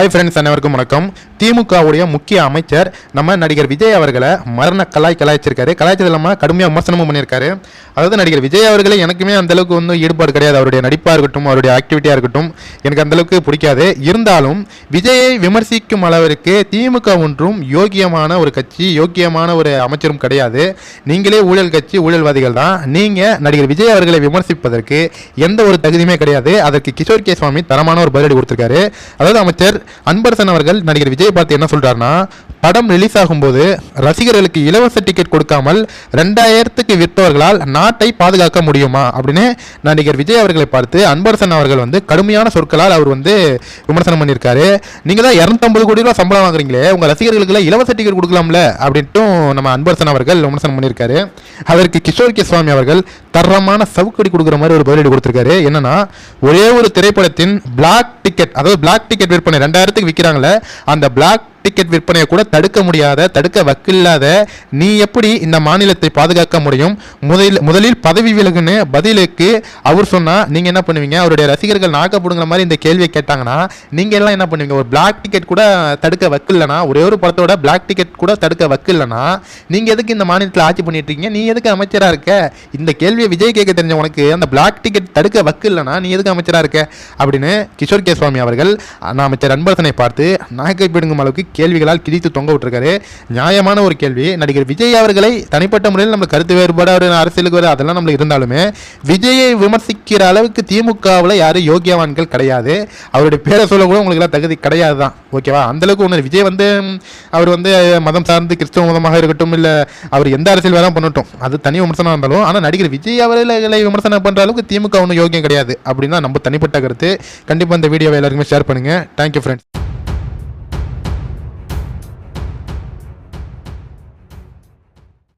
Hi friends அனைவருக்கும் வணக்கம். திமுகவுடைய முக்கிய அமைச்சர் நம்ம நடிகர் விஜய் அவர்களை மரண கலாய் கலாய்ச்சிருக்காரு. கலாய்ச்சது இல்லாமல் கடுமையாக விமர்சனமும் பண்ணியிருக்காரு. அதாவது நடிகர் விஜய் அவர்களே எனக்குமே அந்தளவுக்கு வந்து ஈடுபாடு கிடையாது. அவருடைய நடிப்பாக இருக்கட்டும் அவருடைய ஆக்டிவிட்டியாக இருக்கட்டும் எனக்கு அந்தளவுக்கு பிடிக்காது. இருந்தாலும் விஜயை விமர்சிக்கும் அளவிற்கு திமுக ஒன்றும் யோக்கியமான ஒரு கட்சி யோக்கியமான ஒரு அமைச்சரும் கிடையாது. நீங்களே ஊழல் கட்சி ஊழல்வாதிகள் தான். நீங்கள் நடிகர் விஜய் அவர்களை விமர்சிப்பதற்கு எந்த ஒரு தகுதியுமே கிடையாது. அதற்கு கிஷோர் கே சுவாமி தரமான ஒரு பதிலடி கொடுத்துருக்காரு. அதாவது அமைச்சர் அன்பரசன் அவர்கள் நடிகர் விஜய் பார்த்து என்ன சொல்றாருன்னா படம் ரிலீஸ் ஆகும்போது ரசிகர்களுக்கு இலவச டிக்கெட் கொடுக்காமல் ரெண்டாயிரத்துக்கு விற்பவர்களால் நாட்டை பாதுகாக்க முடியுமா? அப்படின்னு நடிகர் விஜய் அவர்களை பார்த்து அன்பரசன் அவர்கள் வந்து கடுமையான சொற்களால் அவர் வந்து விமர்சனம் பண்ணியிருக்காரு. நீங்கள் தான் இரநூத்தம்பது கோடி ரூபா சம்பளம் வாங்குறீங்களே உங்கள் ரசிகர்களுக்கு இலவச டிக்கெட் கொடுக்கலாம்ல அப்படின்ட்டும் நம்ம அன்பரசன் அவர்கள் விமர்சனம் பண்ணியிருக்காரு. அதற்கு கிஷோர் கே சுவாமி அவர்கள் தரமான சவுக்கடி கொடுக்குற மாதிரி ஒரு பதிலடி கொடுத்துருக்காரு. என்னன்னா ஒரே ஒரு திரைப்படத்தின் பிளாக் டிக்கெட் அதாவது பிளாக் டிக்கெட் விற்பனை ரெண்டாயிரத்துக்கு விற்கிறாங்களே அந்த பிளாக் டிக்கெட் விற்பனையை கூட தடுக்க முடியாத தடுக்க வக்கில்லாத நீ எப்படி இந்த மாநிலத்தை பாதுகாக்க முடியும்? முதலில் முதலில் பதவி விலகுன்னு பதிலுக்கு அவர் சொன்னால் நீங்கள் என்ன பண்ணுவீங்க? அவருடைய ரசிகர்கள் நாக்கப்படுங்கிற மாதிரி இந்த கேள்வியை கேட்டாங்கன்னா நீங்கள் எல்லாம் என்ன பண்ணுவீங்க? ஒரு பிளாக் டிக்கெட் கூட தடுக்க வக்கில்லைனா ஒரே ஒரு படத்தோட பிளாக் டிக்கெட் கூட தடுக்க வக்கில்லைனா நீங்கள் எதுக்கு இந்த மாநிலத்தில் ஆட்சி பண்ணிட்டு இருக்கீங்க? நீ எதுக்கு அமைச்சராக இருக்க? இந்த கேள்வியை விஜய் கேட்க தெரிஞ்ச உனக்கு அந்த பிளாக் டிக்கெட் தடுக்க வக்கில்லைனா நீ எதுக்கு அமைச்சராக இருக்க? அப்படின்னு கிஷோர் கே சுவாமி அவர்கள் அமைச்சர் அன்பரசனை பார்த்து நாக்கை பிடுங்கும் அளவுக்கு கேள்விகளால் கிழித்து தொங்க விட்டுருக்காரு. நியாயமான ஒரு கேள்வி. நடிகர் விஜய் அவர்களை தனிப்பட்ட முறையில் நம்ம கருத்து வேறுபாடு அவர் அரசியலுக்கு வர அதெல்லாம் நம்மளுக்கு இருந்தாலுமே விஜயை விமர்சிக்கிற அளவுக்கு திமுகவில் யாரும் யோகியவான்கள் கிடையாது. அவருடைய பேரை சொல்ல கூட உங்களுக்குலாம் தகுதி கிடையாது தான் ஓகேவா? அந்த அளவுக்கு ஒன்று விஜய் வந்து அவர் வந்து மதம் சார்ந்து கிறிஸ்துவ மதமாக இருக்கட்டும் இல்லை அவர் எந்த அரசியல் வேணால் பண்ணட்டும். அது தனி விமர்சனம் இருந்தாலும் ஆனால் நடிகர் விஜய் அவர்களை விமர்சனம் பண்ணுற அளவுக்கு திமுக ஒன்றும் யோகியம் கிடையாது. அப்படின்னு தான் நம்ம தனிப்பட்ட கருத்து. கண்டிப்பாக இந்த வீடியோவை எல்லாருக்குமே ஷேர் பண்ணுங்கள் தேங்க்யூ ஃப்ரெண்ட்ஸ்